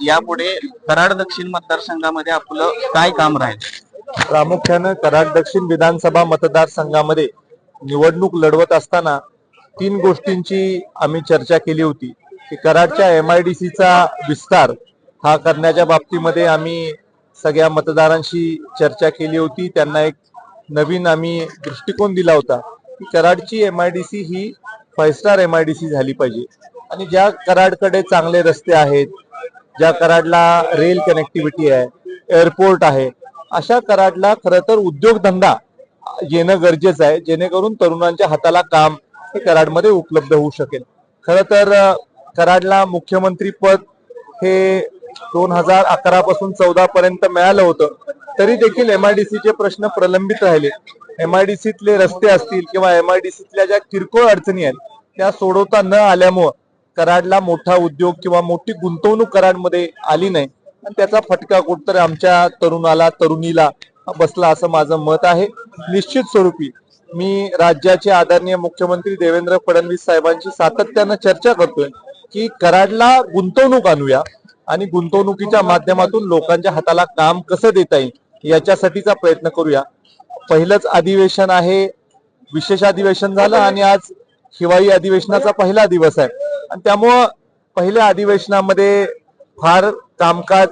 यापुढे कराड दक्षिण मतदारसंघामध्ये आपलं काय काम राहील? प्रामुख्यानं कराड दक्षिण विधानसभा मतदारसंघामध्ये निवडणूक लढवत असताना तीन गोष्टींची आम्ही चर्चा केली होती. की कराडच्या एम आय डी सीचा विस्तार हा करण्याच्या बाबतीमध्ये आम्ही सगळ्या मतदारांशी चर्चा केली होती. त्यांना एक नवीन आम्ही दृष्टिकोन दिला होता. की कराडची M I D C he five star M I D C झाली पाहिजे. आणि ज्या कराडकडे चांगले रस्ते आहेत ज्या कराडला रेल कनेक्टिव्हिटी आहे एअरपोर्ट आहे अशा कराडला खर तर उद्योगधंदा येणं गरजेचं आहे जेणेकरून तरुणांच्या हाताला काम हे कराडमध्ये उपलब्ध होऊ शकेल. खर तर कराडला मुख्यमंत्री पद हे दोन हजार अकरा पासून चौदा पर्यंत मिळालं होतं तरी देखील एमआयडीसीचे प्रश्न प्रलंबित राहिले. एमआयडीसीतले रस्ते असतील किंवा एमआयडीसीतल्या ज्या किरकोळ अडचणी आहेत त्या सोडवता न आल्यामुळं कराडला मोठा उद्योग किंवा मोठी गुंतवणूक कराडमध्ये आली नाही. आणि त्याचा फटका कुठतरी आमच्या तरुणाला तरुणीला बसला असं माझं मत आहे. निश्चित स्वरूपी मी राज्याचे आदरणीय मुख्यमंत्री देवेंद्र फडणवीस साहेबांची सातत्यानं चर्चा करतोय की कराडला गुंतवणूक आणूया आणि गुंतवणुकीच्या माध्यमातून लोकांच्या हाताला काम कसं देता येईल याच्यासाठीचा प्रयत्न करूया. पहिलंच अधिवेशन आहे विशेष अधिवेशन झालं आणि आज हिवाळी अधिवेशनाचा पहिला दिवस आहे. आणि त्यामुळं पहिल्या अधिवेशनामध्ये फार कामकाज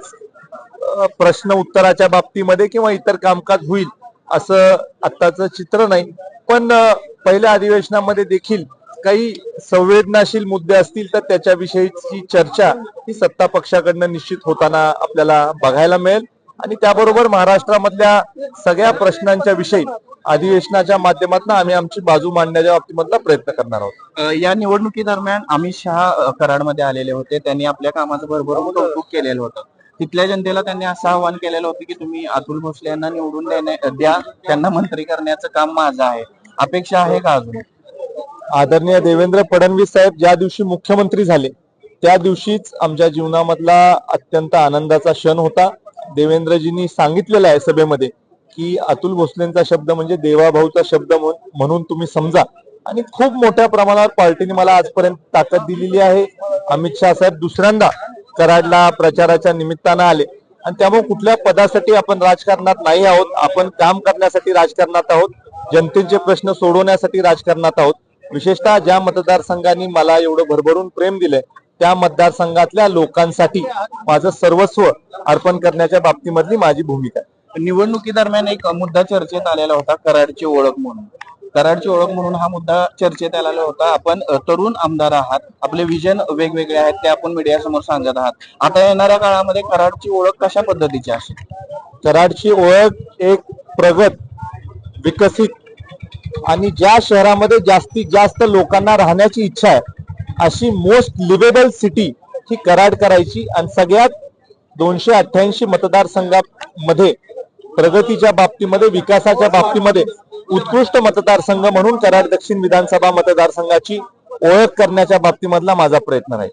प्रश्न उत्तराच्या बाबतीमध्ये किंवा इतर कामकाज होईल असं आत्ताचं चित्र नाही. पण पहिल्या अधिवेशनामध्ये देखील काही संवेदनाशील मुद्दे असतील तर त्याच्याविषयीची चर्चा ही सत्ता पक्षाकडनं निश्चित होताना आपल्याला बघायला मिळेल. आणि त्याबरोबर महाराष्ट्रामधल्या सगळ्या प्रश्नांच्या विषयी अधिवेशनाच्या माध्यमातून आम्ही आमची बाजू मांडण्याच्या बाबतीमधला प्रयत्न करणार आहोत. या निवडणुकी दरम्यान अमित शहा कराडमध्ये आलेले होते. त्यांनी आपल्या कामाचं भरभरून कौतुक केलेलं होतं. तिथल्या जनतेला त्यांनी असं आवाहन केलेलं होतं की तुम्ही अतुल भोसले यांना निवडून देणे द्या. त्यांना मंत्री करण्याचं काम माझं आहे. अपेक्षा आहे का अजून? आदरणीय देवेंद्र फडणवीस साहेब ज्या दिवशी मुख्यमंत्री झाले त्या दिवशीच आमच्या जीवनामधला अत्यंत आनंदाचा क्षण होता. देवेंद्रजींनी सांगितलेलं आहे सभेमध्ये की अतुल भोसलेंचा शब्द म्हणजे देवाभाऊचा शब्द म्हणून तुम्ही समजा. आणि खूप मोठ्या प्रमाणावर पार्टीने मला आजपर्यंत ताकद दिलेली आहे. अमित शहा साहेब दुसऱ्यांदा कराडला प्रचाराच्या निमित्तानं आले. आणि त्यामुळे कुठल्या पदासाठी आपण राजकारणात नाही आहोत आपण काम करण्यासाठी राजकारणात आहोत जनतेचे प्रश्न सोडवण्यासाठी राजकारणात आहोत. विशेषतः ज्या मतदारसंघांनी मला एवढं भरभरून प्रेम दिलंय त्या मतदारसंघातल्या लोकांसाठी माझं सर्वस्व अर्पण करण्याच्या बाबतीमधली माझी भूमिका आहे. निवडणुकी दरम्यान एक मुद्दा चर्चेत आलेला होता कराडची ओळख म्हणून. कराडची ओळख म्हणून हा मुद्दा चर्चेत आलेला होता. आपण तरुण आमदार आहात. आपले विजन वेगवेगळे आहेत ते आपण मीडियासमोर सांगत आहात. आता येणाऱ्या काळामध्ये कराडची ओळख कशा पद्धतीची असेल? कराडची ओळख एक प्रगत विकसित आणि ज्या शहरामध्ये जास्तीत जास्त लोकांना राहण्याची इच्छा आहे अशी मोस्ट लिव्हेबल सिटी ही कराड करायची. आणि सगळ्यात दोनशे अठ्ठ्याऐंशी मतदारसंघामध्ये प्रगतीच्या बाबतीमध्ये विकासाच्या बाबतीमध्ये उत्कृष्ट मतदारसंघ म्हणून कराड दक्षिण विधानसभा मतदारसंघाची ओळख करण्याच्या बाबतीमधला माझा प्रयत्न राहील.